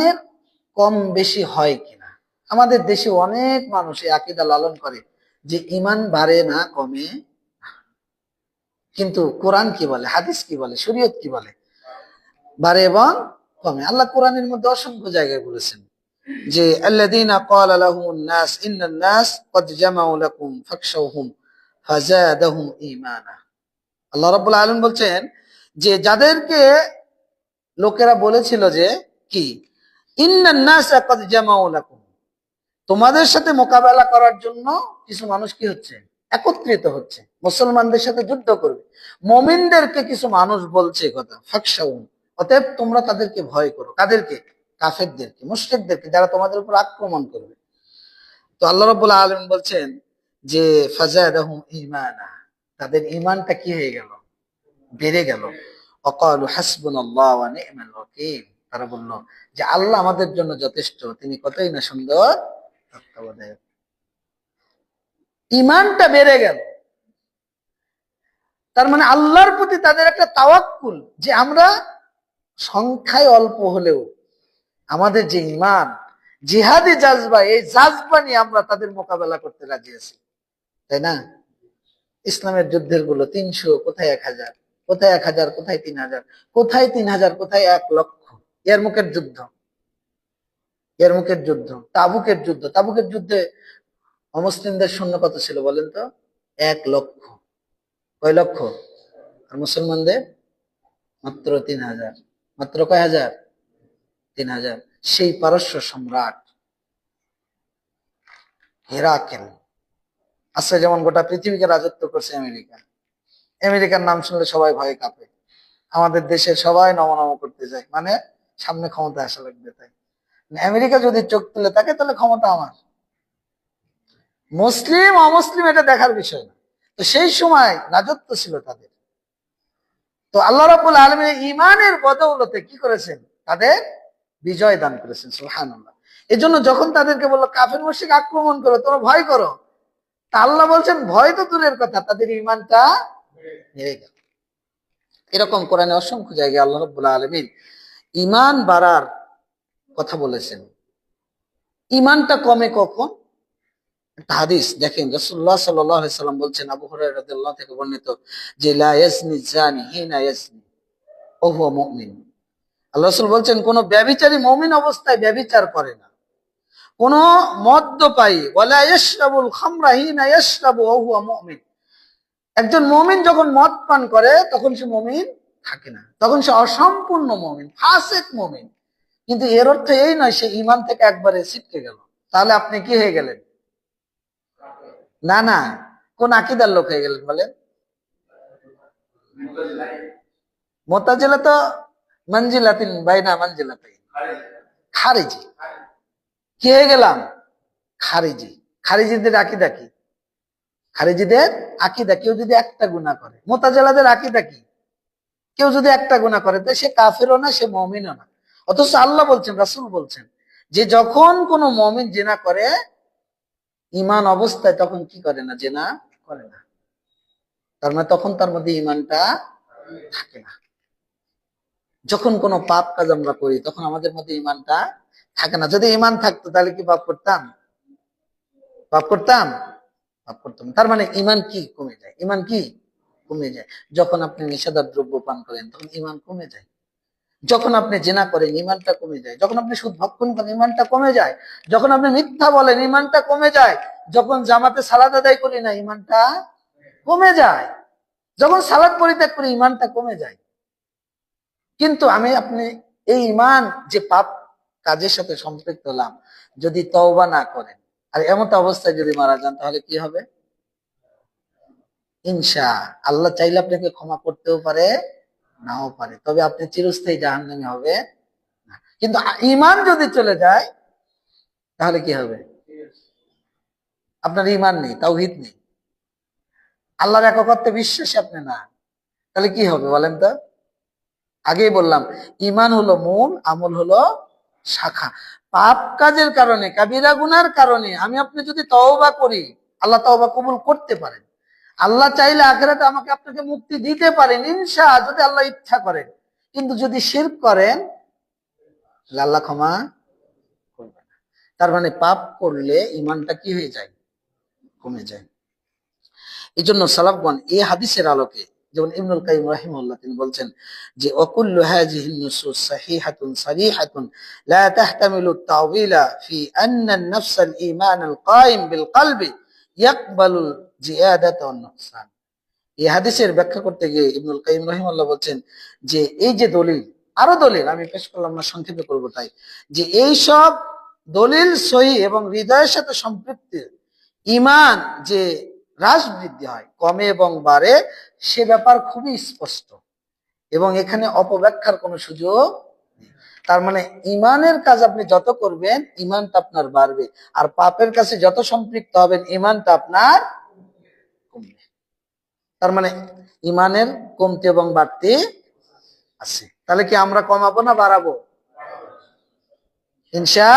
ইমানের কম বেশি হয় কিনা? আমাদের দেশে অনেক মানুষ আকিদা লালন করে যে ইমান বাড়ে না, কমে কিন্তু কোরআন কি বলে, হাদিস কি বলে, শরীয়ত কি বলে? বাড়ে এবং কমে। আল্লাহ কোরআনের মধ্যে অসংখ্য জায়গায় বলেছেন যে আল্লাহ রাব্বুল আলামিন বলছেন যে, যাদেরকে লোকেরা বলেছিল যে, কি? তোমাদের সাথে মোকাবেলা করার জন্য কিছু মানুষ কি হচ্ছে? একত্রিত হচ্ছে। মুসলমানদের সাথে যুদ্ধ করবে। মমিনদেরকে কিছু মানুষ বলছে কথা ফাকশাউন অতএব তোমরা তাদেরকে ভয় করো। কাদেরকে? কাফেরদেরকে, মুশরিকদেরকে, যারা তোমাদের উপর আক্রমণ করবে। তো আল্লাহ রাব্বুল আলামিন বলছেন যে ঈমানা। তাদের ঈমানটা কি হয়ে গেল? বেড়ে গেল। অকাল ওয়াকিল। তারা বলল যে আল্লাহ আমাদের জন্য যথেষ্ট। তিনি কতই না সুন্দর তত্ত্বাবধায়ক। ইমানটা বেড়ে গেল। তার মানে আল্লাহর প্রতি তাদের একটা তাওয়াক্কুল যে আমরা সংখ্যায় অল্প হলেও আমাদের যে ইমান, জিহাদি জাজবা, এই জাজবা নিয়ে আমরা তাদের মোকাবেলা করতে রাজি আছি। তাই না? ইসলামের যুদ্ধেরগুলো তিনশো, কোথায় এক হাজার? কোথায় এক হাজার, কোথায় তিন হাজার? কোথায় তিন হাজার, কোথায় এক লক্ষ? এর মুখের যুদ্ধ। এর মুখের যুদ্ধ। তাবুকের যুদ্ধ। তাবুকের যুদ্ধে অমুসলিমদের সৈন্য কত ছিল বলেন তো? এক লক্ষ। কয় লক্ষ? আর মুসলমানদের মাত্র তিন হাজার। মাত্র কয় হাজার? তিন হাজার। সেই পারস্য সম্রাট হেরাকেল আজকে যেমন গোটা পৃথিবীকে রাজত্ব করছে আমেরিকা। আমেরিকার নাম শুনলে সবাই ভয়ে কাঁপে। আমাদের দেশে সবাই নমনম করতে যায়। মানে সামনে ক্ষমতা আসা লাগবে তাই। আমেরিকা যদি চোখ তুলে থাকে তাহলে ক্ষমতা আমার। মুসলিম অমুসলিম এটা দেখার বিষয় না। তো সেই সময় রাজত্ব ছিল তাদের। তো আল্লাহ রাবুল আলমীর ইমানের বদৌলতে কি করেছেন? তাদের বিজয় দান করেছেন সুহানুল্লাহ এই জন্য যখন তাদেরকে বলল কাফের মসজিদ আক্রমণ করো তোমরা ভয় করো তা আল্লাহ বলছেন ভয় তো দূরের কথা তাদের ইমানটা গেল। এরকম কোরআনে অসংখ্য জায়গায় আল্লাহ রব্বুল্লাহ আলমীর ইমান বাড়ার কথা বলেছেন। ইমানটা কমে কখন? হাদিস দেখেন আলাইহি সাল্লাম বলছেন, আবু হুরায়রা থেকে বর্ণিত যে হুয়া আল্লাহ রাসূল বলছেন, কোন ব্যভিচারী মুমিন অবস্থায় ব্যভিচার করে না। কোন হুয়া মুমিন। একজন মমিন যখন মদ পান করে, তখন সে মুমিন থাকে না। তখন সে অসম্পূর্ণ মুমিন, ফাসিক মুমিন। কিন্তু এর অর্থ এই নয়, সে ইমান থেকে একবারে ছিটকে গেল। তাহলে আপনি কি হয়ে গেলেন? না না। কোন আকিদার লোক হয়ে গেলেন বলেন? মোতাজিলা তো মঞ্জিলাতিন বাইনা মঞ্জিলাতিন খারিজি। কি হয়ে গেলাম? খারিজি। খারিজিদের আকিদা কি? খারিজিদের আকিদা, কেউ যদি একটা গুণা করে, মোতাজেলাদের আকিদা কি? কেউ যদি একটা গুণা করে সে কাফেরও না, সে মমিনও না। অথচ আল্লাহ বলছেন, রাসুল বলছেন যে যখন কোনো মমিন জেনা করে ইমান অবস্থায় তখন কি করে না? জেনা করে না। তার মানে তখন তার মধ্যে ইমানটা থাকে না। যখন কোনো পাপ কাজ আমরা করি, তখন আমাদের মধ্যে ইমানটা থাকে না। যদি ইমান থাকতো, তাহলে কি পাপ করতাম? পাপ করতাম? পাপ করতাম তার মানে ইমান কি কমে যায়? ইমান কি? কমে যায়। যখন আপনি নিষেধার দ্রব্য পান করেন, তখন ইমান কমে যায়। যখন আপনি জেনা করেন ইমানটা কমে যায়। যখন আপনি সুদ ভক্ষণ করেন ইমানটা কমে যায়। যখন আপনি মিথ্যা বলেন ইমানটা কমে যায়। যখন জামাতে সালাদ আদায় করি না ইমানটা কমে যায়। যখন সালাদ পরিত্যাগ করি ইমানটা কমে যায়। কিন্তু আমি আপনি এই ইমান যে পাপ কাজের সাথে সম্পৃক্ত হলাম, যদি তওবা না করেন, আর এমন অবস্থায় যদি মারা যান, তাহলে কি হবে? ইনশা, আল্লাহ চাইলে আপনাকে ক্ষমা করতেও পারে, নাও পারে। তবে আপনি চিরস্থায়ী জাহান্নামে হবে না। কিন্তু ইমান যদি চলে যায়, তাহলে কি হবে? আপনার ইমান নেই, তাওহিদ নেই। আল্লাহর এককত্বে বিশ্বাসী আপনি না। তাহলে কি হবে বলেন তো? আগেই বললাম ইমান হলো মূল, আমল হলো শাখা। পাপ কাজের কারণে, কাবিরা গুনার কারণে আমি আপনি যদি তওবা করি, আল্লাহ তওবা কবুল করতে পারেন। আল্লাহ চাইলে আখেরাতে আমাকে আপনাকে মুক্তি দিতে পারেন ইনশা যদি আল্লাহ ইচ্ছা করেন। কিন্তু যদি শিরক করেন আল্লাহ ক্ষমা করবে না। তার মানে পাপ করলে ইমানটা কি হয়ে যায়? কমে যায়। এই জন্য সালাফগণ এই হাদিসের আলোকে, যেমন ইবনুল কাইম রাহিমাহুল্লাহ তিনি বলছেন যে, অকুল্লু হাযিহিন এই হাদিসের ব্যাখ্যা করতে গিয়ে ইবনুল কাইম রাহিমাহুল্লাহ বলছেন যে এই যে দলিল, আরও দলিল, আমি পেশ করলাম না, সংক্ষেপে করব তাই, যে এই সব দলিল সহি এবং হৃদয়ের সাথে ইমান যে হ্রাস বৃদ্ধি হয়, কমে এবং বাড়ে, সে ব্যাপার খুবই স্পষ্ট। এবং এখানে অপব্যাখ্যার কোনো সুযোগ। তার মানে ইমানের কাজ আপনি যত করবেন, ইমানটা আপনার বাড়বে। আর পাপের কাছে যত সম্পৃক্ত হবেন, ইমানটা আপনার তার মানে ইমানের কমতি এবং বাড়তি আছে। তাহলে কি আমরা কমাবো না বাড়াবো? ইনশা